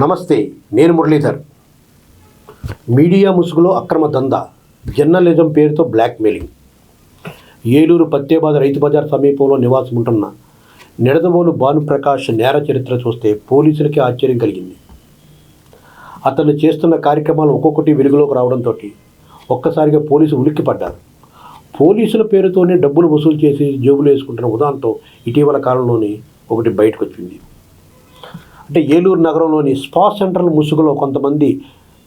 నమస్తే నేను మురళీధర్. మీడియా ముసుగులో అక్రమ దందా జర్నలిజం పేరుతో బ్లాక్మెయిలింగ్. ఏలూరు పత్తేబాద్ రైతు బజార్ సమీపంలో నివాసం ఉంటున్న నిడదవోలు భానుప్రకాష్ నేర చరిత్ర చూస్తే పోలీసులకి ఆశ్చర్యం కలిగింది. అతను చేస్తున్న కార్యక్రమాలు ఒక్కొక్కటి వెలుగులోకి రావడంతో ఒక్కసారిగా పోలీసు ఉలిక్కిపడ్డారు పోలీసుల పేరుతోనే డబ్బులు వసూలు చేసి జేబులు వేసుకుంటున్న ఉదాహరణతో ఇటీవల కాలంలోనే ఒకటి బయటకు వచ్చింది అంటే ఏలూరు నగరంలోని స్పా సెంటర్ల ముసుగులో కొంతమంది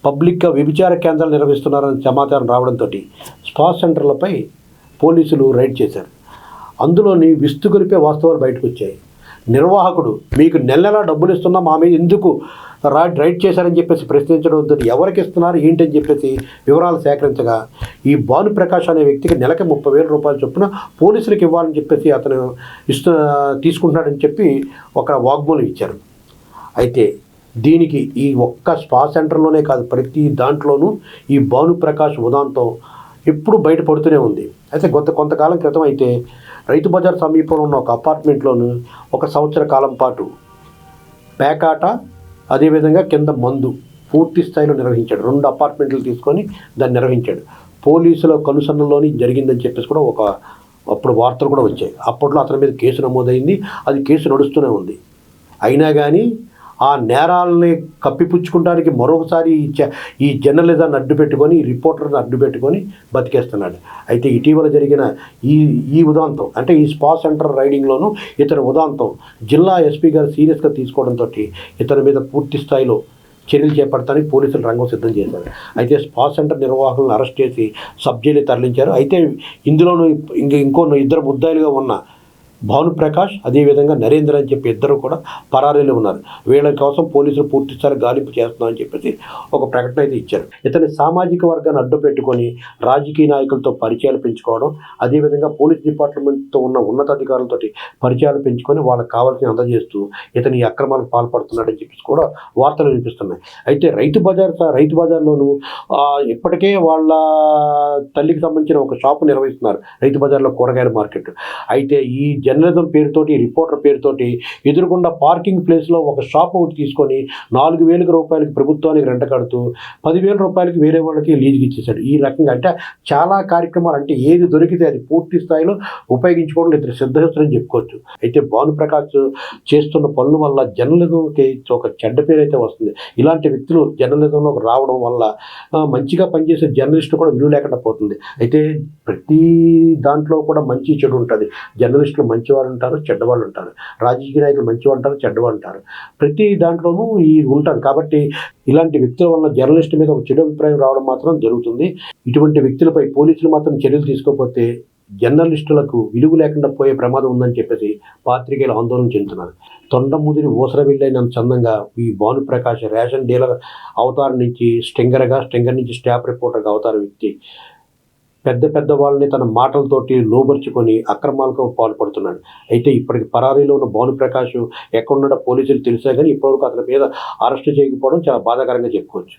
పబ్లిక్గా వ్యభిచార కేంద్రాలు నిర్వహిస్తున్నారని సమాచారం రావడంతో స్పా సెంటర్లపై పోలీసులు రైడ్ చేశారు. అందులోని విస్తుగొలిపే వాస్తవాలు బయటకు వచ్చాయి నిర్వాహకుడు మీకు నెల నెలా డబ్బులు ఇస్తున్నా మా మీద ఎందుకు రా రైడ్ చేశారని చెప్పేసి ప్రశ్నించడంతో ఎవరికి ఇస్తున్నారు ఏంటని చెప్పేసి వివరాలు సేకరించగా ఈ భానుప్రకాష్ అనే వ్యక్తికి నెలకి ముప్పై వేల రూపాయలు చొప్పున పోలీసులకు ఇవ్వాలని చెప్పేసి అతను ఇస్తు తీసుకుంటున్నాడని చెప్పి ఒక వాగ్మూలం ఇచ్చారు. అయితే దీనికి ఈ ఒక్క స్పా సెంటర్లోనే కాదు ప్రతి దాంట్లోనూ ఈ భానుప్రకాష్ ఉదాంతం ఎప్పుడు బయటపడుతూనే ఉంది. అయితే కొంత కొంతకాలం క్రితం అయితే రైతు బజార్ సమీపంలో ఉన్న ఒక అపార్ట్మెంట్లోను ఒక సంవత్సర కాలం పాటు పేకాట అదేవిధంగా కింద మందు పూర్తి స్థాయిలో నిర్వహించాడు. రెండు అపార్ట్మెంట్లు తీసుకొని దాన్ని నిర్వహించాడు. పోలీసుల కనుసన్నలోని జరిగిందని చెప్పేసి కూడా ఒక అప్పుడు వార్తలు కూడా వచ్చాయి. అప్పట్లో అతని మీద కేసు నమోదైంది. అది కేసు నడుస్తూనే ఉంది. అయినా కానీ ఆ నేరాలని కప్పిపుచ్చుకోవడానికి మరొకసారి ఈ ఈ జర్నలిజాన్ని అడ్డు పెట్టుకొని ఈ రిపోర్టర్ని అడ్డు పెట్టుకొని బతికేస్తున్నాడు. అయితే ఇటీవల జరిగిన ఈ ఈ ఉదాంతం అంటే ఈ స్పా సెంటర్ రైడింగ్లోనూ ఇతని ఉదాంతం జిల్లా ఎస్పీ గారు సీరియస్గా తీసుకోవడంతో ఇతని మీద పూర్తి స్థాయిలో చర్యలు చేపడతానికి పోలీసులు రంగం సిద్ధం చేశారు. అయితే స్పా సెంటర్ నిర్వాహకులను అరెస్ట్ చేసి సబ్ జైలు తరలించారు. అయితే ఇందులోనూ ఇంక ఇంకో ఇద్దరు ముద్దాయిలుగా ఉన్న భానుప్రకాష్ అదేవిధంగా నరేంద్ర అని చెప్పి ఇద్దరు కూడా పరారీలో ఉన్నారు. వీళ్ళ కోసం పోలీసులు పూర్తిస్థాయి గాలింపు చేస్తున్నామని చెప్పేసి ఒక ప్రకటన అయితే ఇచ్చారు. ఇతని సామాజిక వర్గాన్ని అడ్డు పెట్టుకొని రాజకీయ నాయకులతో పరిచయాలు పెంచుకోవడం అదేవిధంగా పోలీస్ డిపార్ట్మెంట్తో ఉన్న ఉన్నతాధికారులతో పరిచయాలు పెంచుకొని వాళ్ళకి కావాల్సిన అందజేస్తూ ఇతని ఈ అక్రమాలకు పాల్పడుతున్నాడని చెప్పేసి కూడా వార్తలు వినిపిస్తున్నాయి. అయితే రైతు బజార్ రైతు బజార్లోనూ ఇప్పటికే వాళ్ళ తల్లికి సంబంధించిన ఒక షాపు నిర్వహిస్తున్నారు రైతు బజార్లో కూరగాయల మార్కెట్. అయితే ఈ జర్నలిజం పేరుతోటి రిపోర్టర్ పేరుతోటి ఎదురుకుండా పార్కింగ్ ప్లేస్లో ఒక షాప్ ఒకటి తీసుకొని నాలుగు వేల రూపాయలకి ప్రభుత్వానికి రెంట కడుతూ పదివేల రూపాయలకి వేరే వాళ్ళకి లీజుకి ఇచ్చేశాడు. ఈ రకంగా అంటే చాలా కార్యక్రమాలు అంటే ఏది దొరికితే అది పూర్తి స్థాయిలో ఉపయోగించుకోవడం ఇద్దరు సిద్ధహస్తులని చెప్పుకోవచ్చు. అయితే భానుప్రకాష్ చేస్తున్న పనుల వల్ల జర్నలిజంకి ఒక చెడ్డ పేరు అయితే వస్తుంది. ఇలాంటి వ్యక్తులు జర్నలిజంలోకి రావడం వల్ల మంచిగా పనిచేసే జర్నలిస్టు కూడా విలువ లేకుండా పోతుంది. అయితే ప్రతి దాంట్లో కూడా మంచి చెడు ఉంటుంది. జర్నలిస్టులు మంచివాళ్ళు ఉంటారు చెడ్డవాళ్ళు ఉంటారు. రాజకీయ నాయకులు మంచివాళ్ళు ఉంటారు చెడ్డవాళ్ళు ఉంటారు. ప్రతి దాంట్లోనూ ఈ ఉంటారు కాబట్టి ఇలాంటి వ్యక్తుల వల్ల జర్నలిస్ట్ మీద ఒక చెడు అభిప్రాయం రావడం మాత్రం జరుగుతుంది. ఇటువంటి వ్యక్తులపై పోలీసులు మాత్రం చర్యలు తీసుకోకపోతే జర్నలిస్టులకు విలువ లేకుండా పోయే ప్రమాదం ఉందని చెప్పేసి పాత్రికేయులు ఆందోళన చెందుతున్నారు. తొండముదిరి ఊసర వెళ్ళైనంత చందంగా ఈ భానుప్రకాష్ రేషన్ డీలర్ అవతారం నుంచి స్టింగర్గా స్టింగర్ నుంచి స్టాఫ్ రిపోర్టర్గా అవతారం వ్యక్తి పెద్ద పెద్ద వాళ్ళని తన మాటలతోటి లోబర్చుకొని అక్రమాలకు పాల్పడుతున్నాడు. అయితే ఇప్పటికి పరారీలో ఉన్న భానుప్రకాష్ ఎక్కడున్నాడో పోలీసులు తెలిసా కానీ ఇప్పటివరకు అతని మీద అరెస్ట్ చేయకపోవడం చాలా బాధాకరంగా చెప్పుకోవచ్చు.